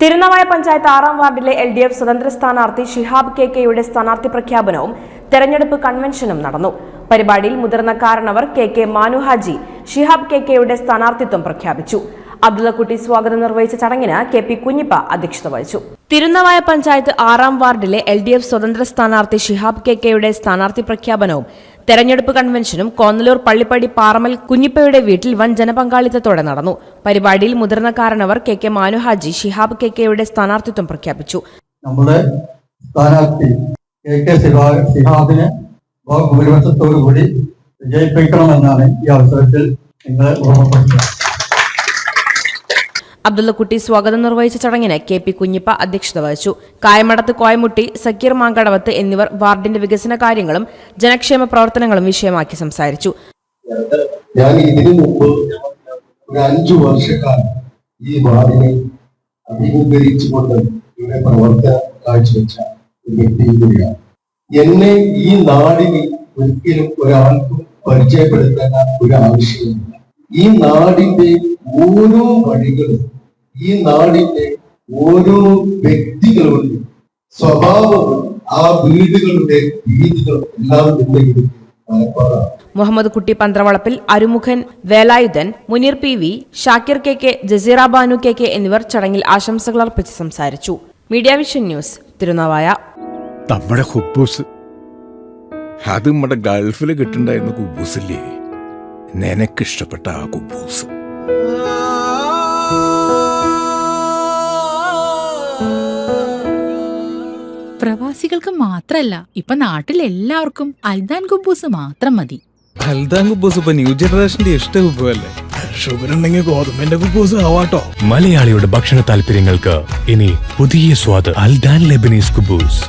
തിരുനവായ പഞ്ചായത്ത് ആറാം വാർഡിലെ L D F സ്വതന്ത്ര സ്ഥാനാർത്ഥി ഷിഹാബ് കെ കെയുടെ സ്ഥാനാർത്ഥി പ്രഖ്യാപനവും തെരഞ്ഞെടുപ്പ് കൺവെൻഷനും നടന്നു. പരിപാടിയിൽ മുതിർന്ന കാരണവർ K K Manuhaji Shihab K കെയുടെ സ്ഥാനാർത്ഥിത്വം പ്രഖ്യാപിച്ചു. അബ്ദുള്ളക്കുട്ടി സ്വാഗതം നിർവഹിച്ച ചടങ്ങിന് കെ പി കുഞ്ഞിപ്പ അധ്യക്ഷത വഹിച്ചു. തിരുനവായ പഞ്ചായത്ത് ആറാം വാർഡിലെ എൽ ഡി എഫ് സ്വതന്ത്ര സ്ഥാനാർത്ഥി ഷിഹാബ് കെ കെയുടെ സ്ഥാനാർത്ഥി പ്രഖ്യാപനവും തെരഞ്ഞെടുപ്പ് കൺവെൻഷനും കോന്നലൂർ പള്ളിപ്പടി പാറമൽ കുഞ്ഞിപ്പയുടെ വീട്ടിൽ വൻ ജനപങ്കാളിത്തത്തോടെ നടന്നു. പരിപാടിയിൽ മുതിർന്ന കാരണവർ K K Manuhaji Shihab K കെയുടെ സ്ഥാനാർത്ഥിത്വം പ്രഖ്യാപിച്ചു. നമ്മുടെ സ്ഥാനാർത്ഥി കെ കെ ഷിഹാബിനെ ഭൂരിപക്ഷത്തോടു കൂടി വിജയിപ്പിക്കണമെന്നാണ് ഈ അവസരത്തിൽ നിങ്ങളെ ഓർമ്മപ്പെടുത്തുക അബ്ദുള്ളക്കുട്ടി സ്വാഗതം നിർവഹിച്ച ചടങ്ങിന് കെ പി കുഞ്ഞിപ്പ അധ്യക്ഷത വഹിച്ചു. കായമടത്ത് കോയമുട്ടി സക്കീർ മാങ്കടവത്ത് എന്നിവർ വാർഡിന്റെ വികസന കാര്യങ്ങളും ജനക്ഷേമ പ്രവർത്തനങ്ങളും വിഷയമാക്കി സംസാരിച്ചു. ഞാൻ ഇതിനു മുമ്പ് ഒരു അഞ്ചു വർഷക്കാലം ഈ വാർഡിനെ അഭിമുഖീകരിച്ചുകൊണ്ട് ഇവിടെ പ്രവർത്തന കാഴ്ചവെച്ച എന്നെ ഈ നാടിന് ഒരിക്കലും ഒരാൾക്കും പരിചയപ്പെടുത്തേണ്ട ഒരു ആവശ്യമില്ല ഈ നാടിന്റെ ഓരോ വഴികളും ഈ നാടിന്റെ ഓരോ വ്യക്തികളുടെ സ്വഭാവവും ആ വീടുകളുടെ രീതികളും എല്ലാം മലപ്പാടാണ് Muhammad Kutty Panthravalappil Arumukhan Velayudhan Muneer P V Shakir K K Jaseera Banu K K എന്നിവർ ചടങ്ങിൽ ആശംസകൾ അർപ്പിച്ച് സംസാരിച്ചു. Media vision news Thirunavaya. നമ്മുടെ ഹുബൂസ്. അത് നമ്മുടെ ഗൾഫിൽ കിട്ടുണ്ടായിരുന്ന കുബൂസില്ലേ? നിനക്കിഷ്ടപ്പെട്ട ആ കുബൂസ്. പ്രവാസികൾക്ക് മാത്രല്ല ഇപ്പൊ നാട്ടിൽ എല്ലാവർക്കും അൽദാൻ കുബൂസ് മാത്രം മതി. അൽദാൻ കുബൂസ് ഇപ്പൊ ന്യൂ ജനറേഷന്റെ ഇഷ്ട കുബുവല്ലേ? ഷുഗർ ഉണ്ടെങ്കിൽ ഗോതമ്പിന്റെ കുബൂസ് ആവാട്ടോ. മലയാളിയുടെ ഭക്ഷണ താല്പര്യങ്ങൾക്ക് ഇനി പുതിയ സ്വാദ് അൽദാൻ ലെബനീസ് കുബൂസ്.